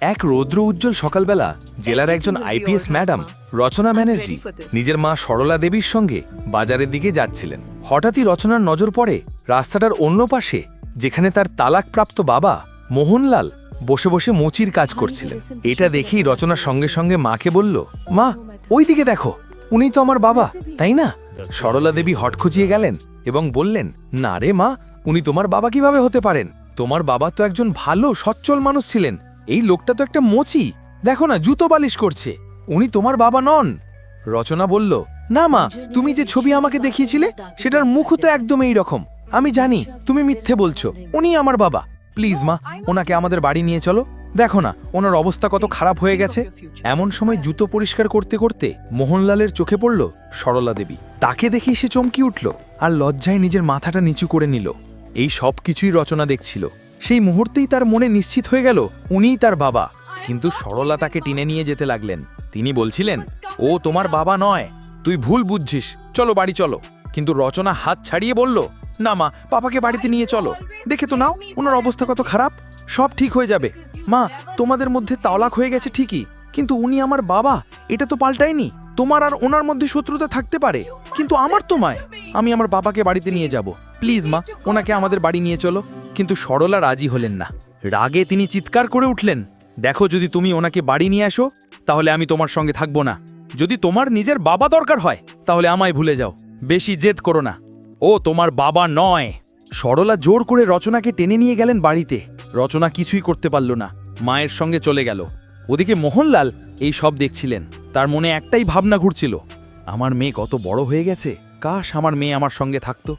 এক রৌদ্র উজ্জ্বল সকালবেলা জেলার একজন আইপিএস ম্যাডাম রচনা ব্যানার্জি নিজের মা সরলা দেবীর সঙ্গে বাজারের দিকে যাচ্ছিলেন। হঠাৎই রচনার নজর পড়ে রাস্তাটার অন্য পাশে যেখানে তার তালাকপ্রাপ্ত বাবা মোহনলাল বসে বসে মোচির কাজ করছিলেন। এটা দেখেই রচনার সঙ্গে সঙ্গে মাকে বলল মা ওই দিকে দেখো উনি তো আমার বাবা তাই না? সরলা দেবী হটখুচিয়ে গেলেন এবং বললেন না রে মা উনি তোমার বাবা কীভাবে হতে পারেন? তোমার বাবা তো একজন ভালো সচ্ছল মানুষ ছিলেন এই লোকটা তো একটা মোচি। দেখো না, জুতো বালিশ করছে। উনি তোমার বাবা নন। রচনা বলল, না মা, তুমি যে ছবি আমাকে দেখিয়েছিলে, সেটার মুখও তো একদম এই রকম আমি জানি, তুমি মিথ্যে বলছো। উনি আমার বাবা। প্লিজ মা, ওনাকে আমাদের বাড়ি নিয়ে চলো। দেখো না, ওনার অবস্থা কত খারাপ হয়ে গেছে। এমন সময় জুতো পরিষ্কার করতে করতে মোহনলালের চোখে পড়ল সরলা দেবী। তাকে দেখে সে চমকি উঠল আর লজ্জায় নিজের মাথাটা নিচু করে নিল। এই সব কিছুই রচনা দেখছিল। সেই মুহূর্তেই তার মনে নিশ্চিত হয়ে গেল উনিই তার বাবা। কিন্তু সরলা তাকে টেনে নিয়ে যেতে লাগলেন। তিনি বলছিলেন, ও তোমার বাবা নয়। তুই ভুল বুঝছিস। চলো বাড়ি চলো। কিন্তু রচনা হাত ছাড়িয়ে বলল, না মা, পাপাকে বাড়িতে নিয়ে চলো। দেখে তো নাও, ওনার অবস্থা কত খারাপ। সব ঠিক হয়ে যাবে। মা, তোমাদের মধ্যে তাওলাক হয়ে গেছে ঠিকই, কিন্তু উনি আমার বাবা। এটা তো পাল্টায়নি। তোমার আর ওনার মধ্যে শত্রুতা থাকতে পারে। কিন্তু আমার তোমায় আমি আমার বাবাকে বাড়িতে নিয়ে যাব। প্লিজ মা, ওনাকে আমাদের বাড়ি নিয়ে চলো। কিন্তু সরলা রাজি হলেন না। রাগে তিনি চিৎকার করে উঠলেন, দেখো যদি তুমি ওনাকে বাড়ি নিয়ে আসো, তাহলে আমি তোমার সঙ্গে থাকব না। যদি তোমার নিজের বাবা দরকার হয়, তাহলে আমায় ভুলে যাও। বেশি জেদ করো না। ও তোমার বাবা নয়। সরলা জোর করে রচনাকে টেনে নিয়ে গেলেন বাড়িতে। রচনা কিছুই করতে পারল না। মায়ের সঙ্গে চলে গেল। ওদিকে মোহনলাল এই সব দেখছিলেন। তার মনে একটাই ভাবনা ঘুরছিল, আমার মেয়ে কত বড় হয়ে গেছে। কাশ আমার মেয়ে আমার সঙ্গে থাকতো।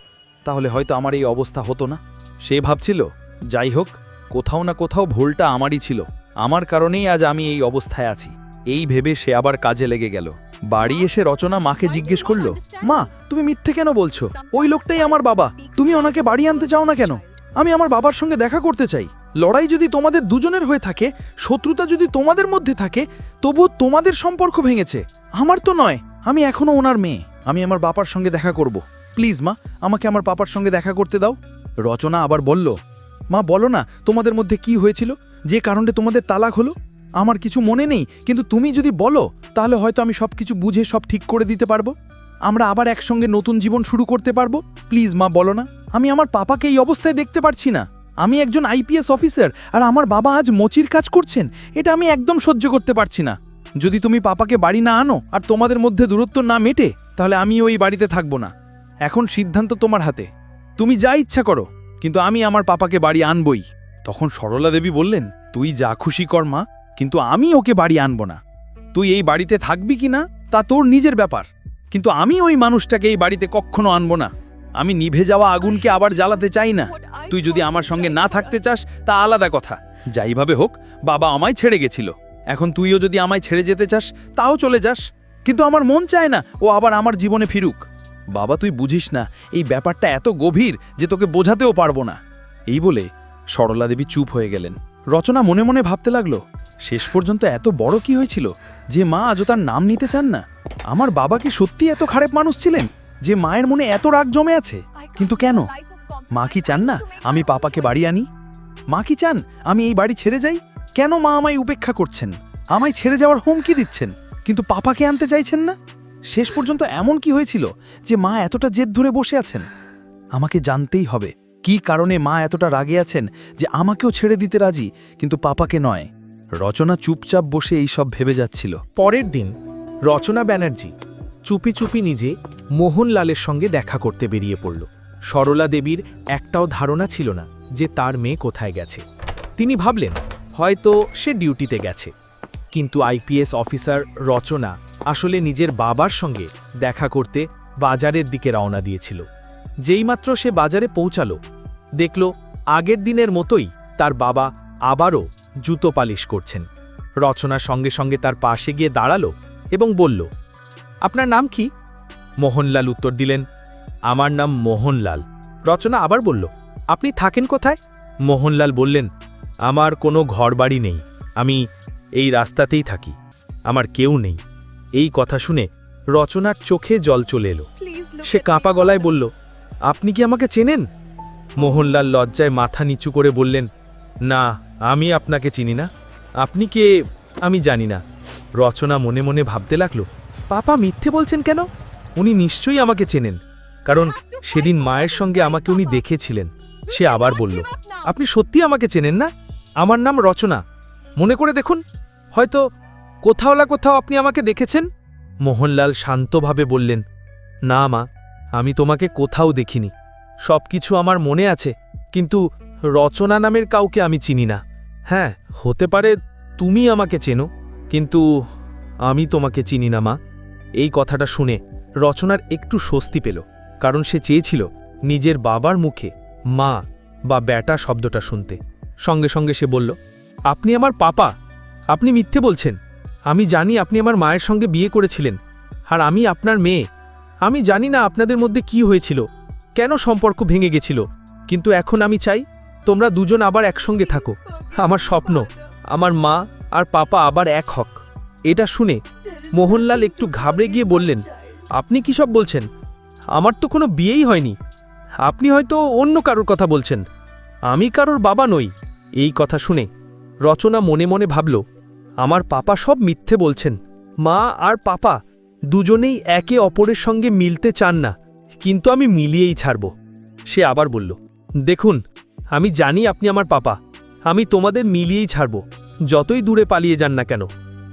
তাহলে হয়তো আমার এই অবস্থা হতো না। সে ভাবছিল, যাই হোক, কোথাও না কোথাও ভুলটা আমারই ছিল। আমার কারণেই আজ আমি এই অবস্থায় আছি। এই ভেবে সে আবার কাজে লেগে গেল। বাড়ি এসে রচনা মাকে জিজ্ঞেস করল, মা, তুমি মিথ্যে কেন বলছো? ওই লোকটাই আমার বাবা। তুমি ওনাকে বাড়ি আনতে চাও না কেন? আমি আমার বাবার সঙ্গে দেখা করতে চাই। লড়াই যদি তোমাদের দুজনের হয়ে থাকে, শত্রুতা যদি তোমাদের মধ্যে থাকে, তবুও তোমাদের সম্পর্ক ভেঙেছে। আমার তো নয়, আমি এখনও ওনার মেয়ে। আমি আমার বাবার সঙ্গে দেখা করব। প্লিজ মা, আমাকে আমার পাপার সঙ্গে দেখা করতে দাও। রচনা আবার বলল, মা বলো না, তোমাদের মধ্যে কি হয়েছিল? যে কারণে তোমাদের তালাক হলো? আমার কিছু মনে নেই, কিন্তু তুমি যদি বলো, তাহলে হয়তো আমি সব কিছু বুঝে সব ঠিক করে দিতে পারব। আমরা আবার একসঙ্গে নতুন জীবন শুরু করতে পারব? প্লিজ মা বলো না, আমি আমার পাপাকে এই অবস্থায় দেখতে পারছি না। আমি একজন আইপিএস অফিসার, আর আমার বাবা আজ মচির কাজ করছেন, এটা আমি একদম সহ্য করতে পারছি না। যদি তুমি পাপাকে বাড়ি না আনো, আর তোমাদের মধ্যে দূরত্ব না মেটে, তাহলে আমি ওই বাড়িতে থাকব না। এখন সিদ্ধান্ত তোমার হাতে। তুমি যা ইচ্ছা করো, কিন্তু আমি আমার পাপাকে বাড়ি আনবই। তখন সরলা দেবী বললেন, তুই যা খুশি কর মা, কিন্তু আমি ওকে বাড়ি আনব না। তুই এই বাড়িতে থাকবি কি না, তা তোর নিজের ব্যাপার। কিন্তু আমি ওই মানুষটাকে এই বাড়িতে কখনো আনব না। আমি নিভে যাওয়া আগুনকে আবার জ্বালাতে চাই না। তুই যদি আমার সঙ্গে না থাকতে চাস, তা আলাদা কথা। যাইভাবে হোক, বাবা আমায় ছেড়ে গেছিল। এখন তুইও যদি আমায় ছেড়ে যেতে চাস, তাও চলে যাস। কিন্তু আমার মন চায় না, ও আবার আমার জীবনে ফিরুক। বাবা তুই বুঝিস না, এই ব্যাপারটা এত গভীর যে তোকে বোঝাতেও পারব না। এই বলে সরলা দেবী চুপ হয়ে গেলেন। রচনা মনে মনে ভাবতে লাগল, শেষ পর্যন্ত এত বড় কি হয়েছিল? যে মা আজও তার নাম নিতে চান না? আমার বাবা কি সত্যি এত খারাপ মানুষ ছিলেন? যে মায়ের মনে এত রাগ জমে আছে? কিন্তু কেন? মা কি চান না, আমি পাপাকে বাড়ি আনি? মা কি চান, আমি এই বাড়ি ছেড়ে যাই? কেন মা আমায় উপেক্ষা করছেন? আমায় ছেড়ে যাওয়ার হুমকি দিচ্ছেন? কিন্তু পাপাকে আনতে চাইছেন না? শেষ পর্যন্ত এমন কি হয়েছিল যে মা এতটা জেদ ধরে বসে আছেন? আমাকে জানতেই হবে কি কারণে মা এতটা রাগে আছেন যে আমাকেও ছেড়ে দিতে রাজি, কিন্তু পাপাকে নয়। রচনা চুপচাপ বসে এই সব ভেবে যাচ্ছিল। পরের দিন, রচনা ব্যানার্জি চুপি চুপি নিজে মোহনলালের সঙ্গে দেখা করতে বেরিয়ে পড়ল। সরলা দেবীর একটাও ধারণা ছিল না যে তার মেয়ে কোথায় গেছে। তিনি ভাবলেন, হয়তো সে ডিউটিতে গেছে। কিন্তু আইপিএস অফিসার রচনা আসলে নিজের বাবার সঙ্গে দেখা করতে বাজারের দিকে রওনা দিয়েছিল। যেইমাত্র সে বাজারে পৌঁছালো, দেখল আগের দিনের মতোই তার বাবা আবারও জুতো পালিশ করছেন। রচনা সঙ্গে সঙ্গে তার পাশে গিয়ে দাঁড়াল এবং বলল, আপনার নাম কি? মোহনলাল উত্তর দিলেন, আমার নাম মোহনলাল। রচনা আবার বলল, আপনি থাকেন কোথায়? মোহনলাল বললেন, আমার কোনো ঘরবাড়ি নেই। আমি এই রাস্তাতেই থাকি। আমার কেউ নেই। এই কথা শুনে রচনার চোখে জল চলে এলো। সে কাঁপা গলায় বলল আপনি কি আমাকে চেনেন? মোহনলাল লজ্জায় মাথা নিচু করে বললেন না আমি আপনাকে চিনি না। আপনি কে আমি জানি না। রচনা মনে মনে ভাবতে লাগল পাপা মিথ্যে বলছেন কেন? উনি নিশ্চয়ই আমাকে চেনেন। কারণ সেদিন মায়ের সঙ্গে আমাকে উনি দেখেছিলেন। সে আবার বলল আপনি সত্যি আমাকে চেনেন না? আমার নাম রচনা। মনে করে দেখুন, হয়তো কোথাও না কোথাও আপনি আমাকে দেখেছেন? মোহনলাল শান্তভাবে বললেন, না মা, আমি তোমাকে কোথাও দেখিনি। সব কিছু আমার মনে আছে, কিন্তু রচনা নামের কাউকে আমি চিনি না। হ্যাঁ হতে পারে তুমি আমাকে চেনো, কিন্তু আমি তোমাকে চিনি না মা। এই কথাটা শুনে রচনার একটু স্বস্তি পেল, কারণ সে চেয়েছিল নিজের বাবার মুখে মা বা ব্যাটা শব্দটা শুনতে। সঙ্গে সঙ্গে সে বলল আপনি আমার পাপা। আপনি মিথ্যে বলছেন। আমি জানি আপনি আমার মায়ের সঙ্গে বিয়ে করেছিলেন। আর আমি আপনার মেয়ে। আমি জানি না আপনাদের মধ্যে কি হয়েছিল। কেন সম্পর্ক ভেঙে গেছিল। কিন্তু এখন আমি চাই, তোমরা দুজন আবার একসঙ্গে থাকো। আমার স্বপ্ন, আমার মা আর পাপা আবার এক হক। এটা শুনে মোহনলাল একটু ঘাবড়ে গিয়ে বললেন, আপনি কি সব বলছেন? আমার তো কোনো বিয়েই হয়নি। আপনি হয়তো অন্য কারোর কথা বলছেন। আমি কারোর বাবা নই। এই কথা শুনে রচনা মনে মনে ভাবল, আমার পাপা সব মিথ্যে বলছেন। মা আর পাপা দুজনেই একে অপরের সঙ্গে মিলতে চান না, কিন্তু আমি মিলিয়েই ছাড়ব। সে আবার বলল, দেখুন, আমি জানি আপনি আমার পাপা। আমি তোমাদের মিলিয়েই ছাড়ব। যতই দূরে পালিয়ে যান না কেন।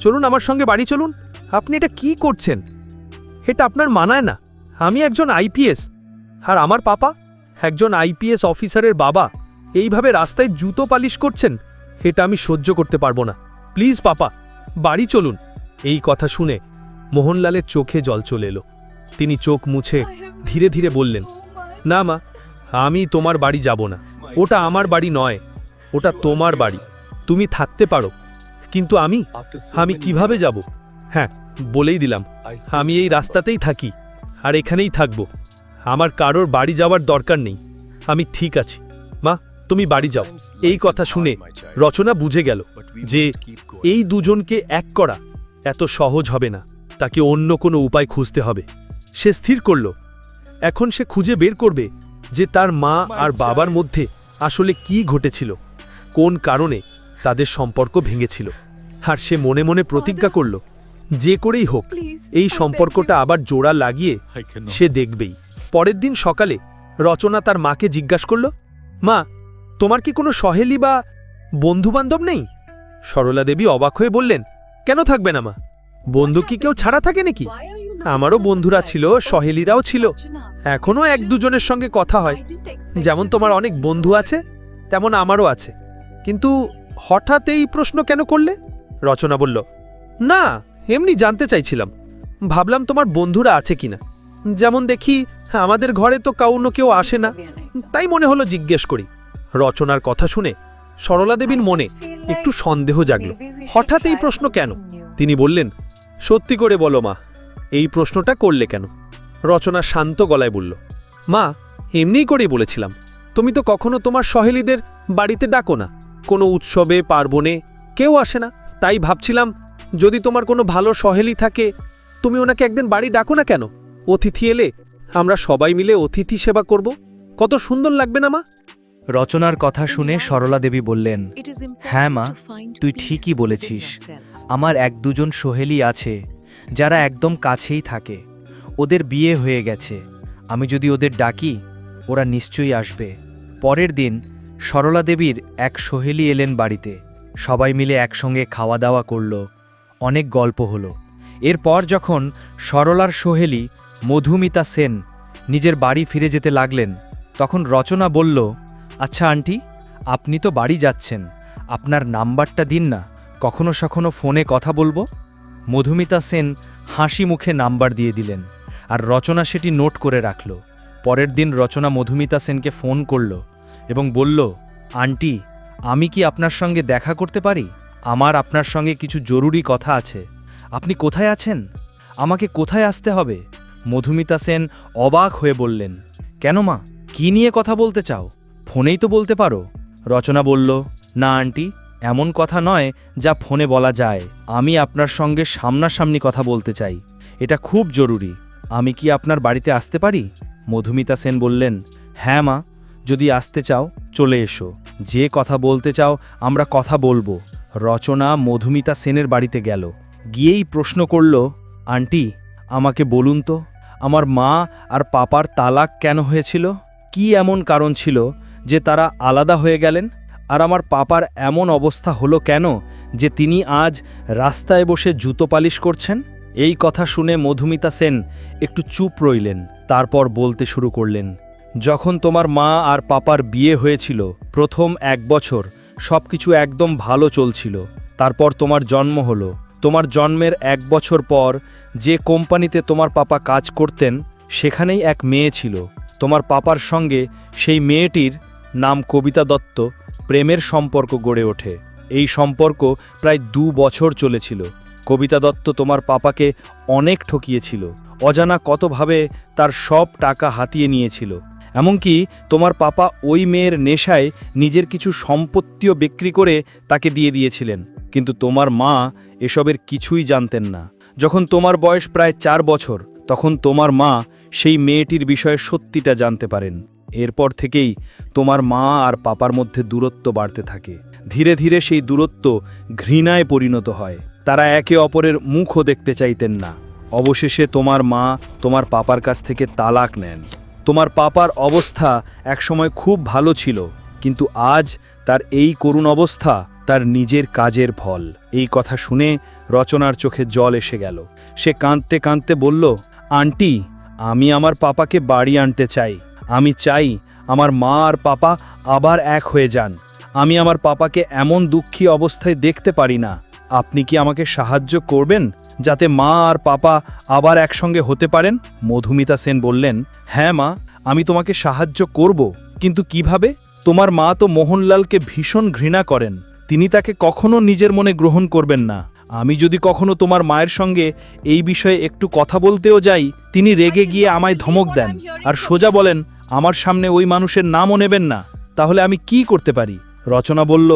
চলুন আমার সঙ্গে বাড়ি চলুন। আপনি এটা কি করছেন? এটা আপনার মানায় না। আমি একজন আইপিএস আর আমার পাপা একজন আইপিএস অফিসারের বাবা। এইভাবে রাস্তায় জুতো পালিশ করছেন? এটা আমি সহ্য করতে পারব না। প্লিজ, পাপা, বাড়ি চলুন। এই কথা শুনে মোহনলালের চোখে জল চলে এলো। তিনি চোখ মুছে ধীরে ধীরে বললেন, না মা, আমি তোমার বাড়ি যাব না। ওটা আমার বাড়ি নয়, ওটা তোমার বাড়ি। তুমি থাকতে পারো। কিন্তু আমি আমি কীভাবে যাব? হ্যাঁ বলেই দিলাম। আমি এই রাস্তাতেই থাকি, আর এখানেই থাকব। আমার কারোর বাড়ি যাওয়ার দরকার নেই। আমি ঠিক আছি। তুমি বাড়ি যাও। এই কথা শুনে রচনা বুঝে গেল যে এই দুজনকে এক করা এত সহজ হবে না। তাকে অন্য কোনো উপায় খুঁজতে হবে। সে স্থির করল। এখন সে খুঁজে বের করবে যে তার মা আর বাবার মধ্যে আসলে কি ঘটেছিল কোন কারণে তাদের সম্পর্ক ভেঙেছিল। আর সে মনে মনে প্রতিজ্ঞা করল যে করেই হোক এই সম্পর্কটা আবার জোড়া লাগিয়ে সে দেখবেই। পরের দিন সকালে রচনা তার মাকে জিজ্ঞাসা করল মা তোমার কি কোনো সহেলি বা বন্ধুবান্ধব নেই? সরলা দেবী অবাক হয়ে বললেন, কেন থাকবে না মা? বন্ধু কি কেউ ছাড়া থাকে নাকি? আমারও বন্ধুরা ছিল, সহেলিরাও ছিল। এখনও এক দুজনের সঙ্গে কথা হয়। যেমন তোমার অনেক বন্ধু আছে, তেমন আমারও আছে। কিন্তু হঠাৎ এই প্রশ্ন কেন করলে? রচনা বলল, না, এমনি জানতে চাইছিলাম। ভাবলাম তোমার বন্ধুরা আছে কিনা। যেমন দেখি, আমাদের ঘরে তো কাউন্য কেউ আসে না। তাই মনে হলো জিজ্ঞেস করি। রচনার কথা শুনে সরলা দেবীর মনে একটু সন্দেহ জাগল। হঠাৎ এই প্রশ্ন কেন? তিনি বললেন, সত্যি করে বলো মা, এই প্রশ্নটা করলে কেন? রচনা শান্ত গলায় বলল, মা, এমনিই করেই বলেছিলাম, তুমি তো কখনো তোমার সহেলিদের বাড়িতে ডাকো না। কোনো উৎসবে, পার্বণে কেউ আসে না। তাই ভাবছিলাম, যদি তোমার কোনো ভালো সহেলি থাকে, তুমি ওনাকে একদিন বাড়ি ডাকো না কেন? অতিথি এলে আমরা সবাই মিলে অতিথি সেবা করব। কত সুন্দর লাগবে না মা? রচনার কথা শুনে সরলা দেবী বললেন হ্যাঁ মা তুই ঠিকই বলেছিস। আমার এক দুজন সোহেলি আছে যারা একদম কাছেই থাকে। ওদের বিয়ে হয়ে গেছে। আমি যদি ওদের ডাকি ওরা নিশ্চয়ই আসবে। পরের দিন সরলা দেবীর এক সোহেলি এলেন বাড়িতে। সবাই মিলে একসঙ্গে খাওয়া দাওয়া করল। অনেক গল্প হলো। এরপর যখন সরলার সোহেলি মধুমিতা সেন নিজের বাড়ি ফিরে যেতে লাগলেন তখন রচনা বলল আচ্ছা আন্টি, আপনি তো বাড়ি যাচ্ছেন। আপনার নাম্বারটা দিন না, কখনো সখনো ফোনে কথা বলব। মধুমিতা সেন হাসি মুখে নাম্বার দিয়ে দিলেন আর রচনা সেটি নোট করে রাখল। পরের দিন রচনা মধুমিতা সেনকে ফোন করল এবং বলল, আন্টি, আমি কি আপনার সঙ্গে দেখা করতে পারি? আমার আপনার সঙ্গে কিছু জরুরি কথা আছে। আপনি কোথায় আছেন? আমাকে কোথায় আসতে হবে? মধুমিতা সেন অবাক হয়ে বললেন, কেন মা? কী নিয়ে কথা বলতে চাও? ফোনেই তো বলতে পারো। রচনা বলল, না, আন্টি, এমন কথা নয় যা ফোনে বলা যায়। আমি আপনার সঙ্গে সামনাসামনি কথা বলতে চাই। এটা খুব জরুরি। আমি কি আপনার বাড়িতে আসতে পারি? মধুমিতা সেন বললেন হ্যাঁ মা, যদি আসতে চাও, চলে এসো। যে কথা বলতে চাও, আমরা কথা বলব। রচনা মধুমিতা সেনের বাড়িতে গেল। গিয়েই প্রশ্ন করল, আন্টি, আমাকে বলুন তো, আমার মা আর পাপার তালাক কেন হয়েছিল? কি এমন কারণ ছিল যে তারা আলাদা হয়ে গেলেন, আর আমার পাপার এমন অবস্থা হলো কেন যে তিনি আজ রাস্তায় বসে জুতো পালিশ করছেন? এই কথা শুনে মধুমিতা সেন একটু চুপ রইলেন, তারপর বলতে শুরু করলেন, যখন তোমার মা আর পাপার বিয়ে হয়েছিল, প্রথম এক বছর সব কিছু একদম ভালো চলছিল, তারপর তোমার জন্ম হলো। তোমার জন্মের এক বছর পর যে কোম্পানিতে তোমার পাপা কাজ করতেন, সেখানেই এক মেয়ে ছিল। তোমার পাপার সঙ্গে সেই মেয়েটির নাম কবিতা দত্ত, প্রেমের সম্পর্ক গড়ে ওঠে। এই সম্পর্ক প্রায় দু বছর চলেছিল। কবিতা দত্ত তোমার পাপাকে অনেক ঠকিয়েছিল। অজানা কতভাবে তার সব টাকা হাতিয়ে নিয়েছিল। এমনকি তোমার পাপা ওই মেয়ের নেশায় নিজের কিছু সম্পত্তিও বিক্রি করে তাকে দিয়ে দিয়েছিলেন। কিন্তু তোমার মা এসবের কিছুই জানতেন না। যখন তোমার বয়স প্রায় চার বছর, তখন তোমার মা সেই মেয়েটির বিষয়ে সত্যিটা জানতে পারেন। এরপর থেকেই তোমার মা আর পাপার মধ্যে দূরত্ব বাড়তে থাকে। ধীরে ধীরে সেই দূরত্ব ঘৃণায় পরিণত হয়। তারা একে অপরের মুখও দেখতে চাইতেন না। অবশেষে তোমার মা তোমার পাপার কাছ থেকে তালাক নেন। তোমার পাপার অবস্থা একসময় খুব ভালো ছিল, কিন্তু আজ তার এই করুণ অবস্থা তার নিজের কাজের ফল। এই কথা শুনে রচনার চোখে জল এসে গেল। সে কাঁদতে কাঁদতে বলল, আন্টি, আমি আমার পাপাকে বাড়ি আনতে চাই। আমি চাই আমার মা আর পাপা আবার এক হয়ে যান। আমি আমার পাপাকে এমন দুঃখী অবস্থায় দেখতে পারি না। আপনি কি আমাকে সাহায্য করবেন যাতে মা আর পাপা আবার একসঙ্গে হতে পারেন? মধুমিতা সেন বললেন হ্যাঁ মা, আমি তোমাকে সাহায্য করব। কিন্তু কীভাবে? তোমার মা তো মোহনলালকে ভীষণ ঘৃণা করেন। তিনি তাকে কখনো নিজের মনে গ্রহণ করবেন না। আমি যদি কখনো তোমার মায়ের সঙ্গে এই বিষয়ে একটু কথা বলতেও যাই, তিনি রেগে গিয়ে আমায় ধমক দেন আর সোজা বলেন, আমার সামনে ওই মানুষের নামও নেবেন না, তাহলে আমি কি করতে পারি? রচনা বলল,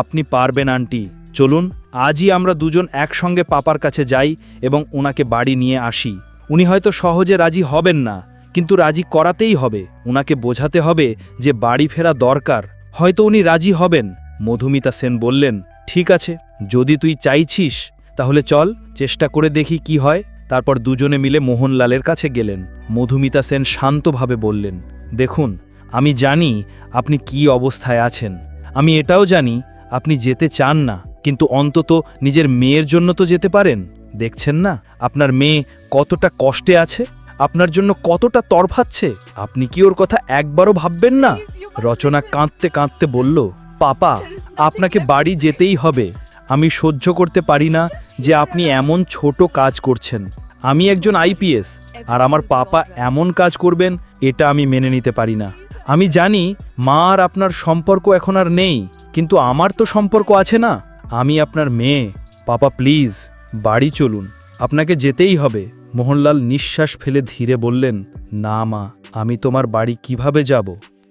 আপনি পারবেন আন্টি, চলুন, আজই আমরা দুজন একসঙ্গে পাপার কাছে যাই এবং ওনাকে বাড়ি নিয়ে আসি। উনি হয়তো সহজে রাজি হবেন না, কিন্তু রাজি করাতেই হবে। ওনাকে বোঝাতে হবে যে বাড়ি ফেরা দরকার। হয়তো উনি রাজি হবেন। মধুমিতা সেন বললেন, ঠিক আছে যদি তুই চাইছিস, তাহলে চল, চেষ্টা করে দেখি কি হয়। তারপর দুজনে মিলে মোহনলালের কাছে গেলেন। মধুমিতা সেন শান্তভাবে বললেন, দেখুন, আমি জানি আপনি কি অবস্থায় আছেন। আমি এটাও জানি, আপনি যেতে চান না, কিন্তু অন্তত নিজের মেয়ের জন্য তো যেতে পারেন। দেখছেন না, আপনার মেয়ে কতটা কষ্টে আছে? আপনার জন্য কতটা তরফাচ্ছে আপনি কি ওর কথা একবারও ভাববেন না? রচনা কাঁদতে কাঁদতে বলল, পাপা, আপনাকে বাড়ি যেতেই হবে। আমি সহ্য করতে পারি না যে আপনি এমন ছোট কাজ করছেন। আমি একজন আইপিএস আর আমার পাপা এমন কাজ করবেন, এটা আমি মেনে নিতে পারি না। আমি জানি মা আর আপনার সম্পর্ক এখন আর নেই, কিন্তু আমার তো সম্পর্ক আছে না। আমি আপনার মেয়ে। পাপা, প্লিজ, বাড়ি চলুন। আপনাকে যেতেই হবে। মোহনলাল নিঃশ্বাস ফেলে ধীরে বললেন, না মা, আমি তোমার বাড়ি কীভাবে যাব?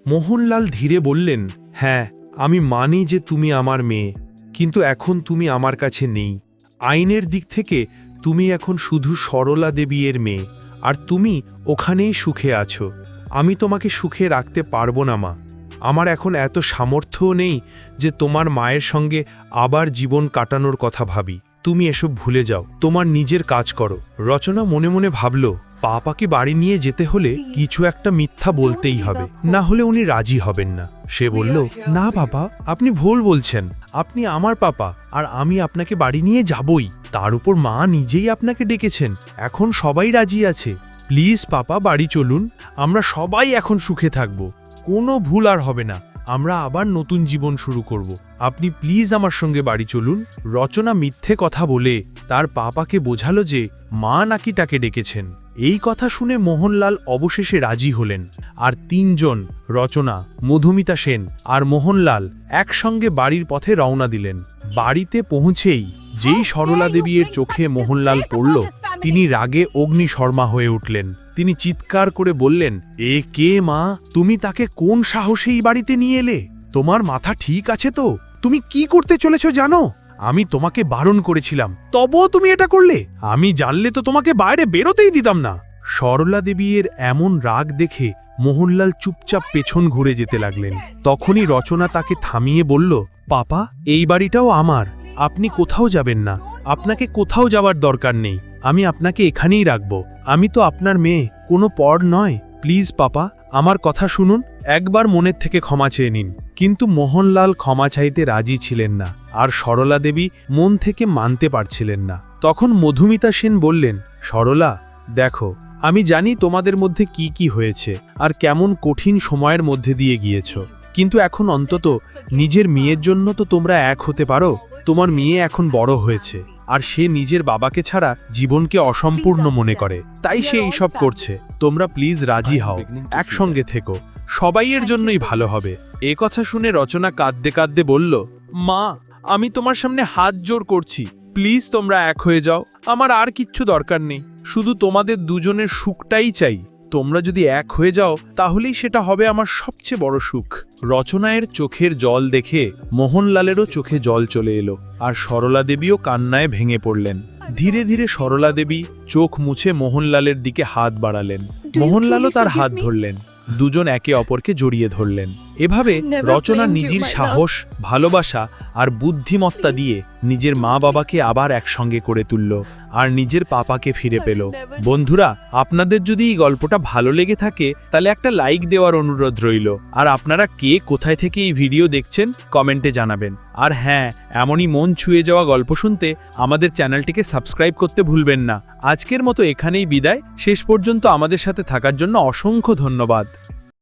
মোহনলাল ধীরে বললেন হ্যাঁ আমি মানি যে তুমি আমার মেয়ে। কিন্তু এখন তুমি আমার কাছে নেই। আইনের দিক থেকে তুমি এখন শুধু সরলা দেবী এর মেয়ে, আর তুমি ওখানেই সুখে আছো। আমি তোমাকে সুখে রাখতে পারব না, মা। আমার এখন এত সামর্থ্যও নেই যে তোমার মায়ের সঙ্গে আবার জীবন কাটানোর কথা ভাবি। তুমি এসব ভুলে যাও। তোমার নিজের কাজ করো। রচনা মনে মনে ভাবল পাপাকে বাড়ি নিয়ে যেতে হলে কিছু একটা মিথ্যা বলতেই হবে, না হলে উনি রাজি হবেন না। সে বলল, না বাবা আপনি ভুল বলছেন। আপনি আমার পাপা, আর আমি আপনাকে বাড়ি নিয়ে যাবই। তার উপর মা নিজেই আপনাকে ডেকেছেন। এখন সবাই রাজি আছে। প্লিজ পাপা, বাড়ি চলুন। আমরা সবাই এখন সুখে থাকব। কোনো ভুল আর হবে না। আমরা আবার নতুন জীবন শুরু করব। আপনি প্লিজ আমার সঙ্গে বাড়ি চলুন। রচনা মিথ্যে কথা বলে তার পাপাকে বোঝালো যে মা নাকি তাকে ডেকেছেন। এই কথা শুনে মোহনলাল অবশেষে রাজি হলেন, আর তিনজন, রচনা, মধুমিতা সেন আর মোহনলাল একসঙ্গে বাড়ির পথে রওনা দিলেন। বাড়িতে পৌঁছেই যেই সরলা দেবী এর চোখে মোহনলাল পড়ল, তিনি রাগে অগ্নি শর্মা হয়ে উঠলেন। তিনি চিৎকার করে বললেন, এ কে মা? তুমি তাকে কোন সাহসেই বাড়িতে নিয়ে এলে? তোমার মাথা ঠিক আছে তো? তুমি কি করতে চলেছ জানো? আমি তোমাকে বারণ করেছিলাম। তবুও তুমি এটা করলে? আমি জানলে তো তোমাকে বাইরে বেরোতেই দিতাম না। সরলা দেবী এর এমন রাগ দেখে মোহনলাল চুপচাপ পেছন ঘুরে যেতে লাগলেন। তখনই রচনা তাকে থামিয়ে বলল, পাপা, এই বাড়িটাও আমার। আপনি কোথাও যাবেন না। আপনাকে কোথাও যাওয়ার দরকার নেই। আমি আপনাকে এখানেই রাখব। আমি তো আপনার মেয়ে। কোনো পর নয়। প্লিজ, পাপা, আমার কথা শুনুন। একবার মনের থেকে ক্ষমা চেয়ে নিন। কিন্তু মোহনলাল ক্ষমা চাইতে রাজি ছিলেন না, আর সরলা দেবী মন থেকে মানতে পারছিলেন না। তখন মধুমিতা সেন বললেন, সরলা, দেখো, আমি জানি তোমাদের মধ্যে কি কি হয়েছে, আর কেমন কঠিন সময়ের মধ্যে দিয়ে গিয়েছ। কিন্তু এখন অন্তত নিজের মেয়ের জন্য তো তোমরা এক হতে পারো, তোমার মেয়ে এখন বড় হয়েছে। আর সে নিজের বাবাকে ছাড়া জীবনকে অসম্পূর্ণ মনে করে। তাই সে এইসব করছে। তোমরা প্লিজ রাজি হও। একসঙ্গে থেকো। সবাই এর জন্যই ভালো হবে। এ কথা শুনে রচনা কাঁদতে কাঁদতে বলল মা আমি তোমার সামনে হাত জোর করছি। প্লিজ তোমরা এক হয়ে যাও। আমার আর কিচ্ছু দরকার নেই। শুধু তোমাদের দুজনের সুখটাই চাই। তোমরা যদি এক হয়ে যাও তাহলেই সেটা হবে আমার সবচেয়ে বড় সুখ। রচনায়ের চোখের জল দেখে মোহনলালেরও চোখে জল চলে এলো আর সরলা দেবীও কান্নায় ভেঙে পড়লেন। ধীরে ধীরে সরলা দেবী চোখ মুছে মোহনলালের দিকে হাত বাড়ালেন। মোহনলালও তার হাত ধরলেন। দুজন একে অপরকে জড়িয়ে ধরলেন। এভাবে রচনা নিজের সাহস ভালোবাসা আর বুদ্ধিমত্তা দিয়ে নিজের মা বাবাকে আবার একসঙ্গে করে তুলল আর নিজের পাপাকে ফিরে পেল। বন্ধুরা, আপনাদের যদি এই গল্পটা ভালো লেগে থাকে, তাহলে একটা লাইক দেওয়ার অনুরোধ রইল। আর আপনারা কে কোথায় থেকে এই ভিডিও দেখছেন কমেন্টে জানাবেন। আর হ্যাঁ এমনই মন ছুঁয়ে যাওয়া গল্প শুনতে আমাদের চ্যানেলটিকে সাবস্ক্রাইব করতে ভুলবেন না। আজকের মতো এখানেই বিদায়। শেষ পর্যন্ত আমাদের সাথে থাকার জন্য অসংখ্য ধন্যবাদ।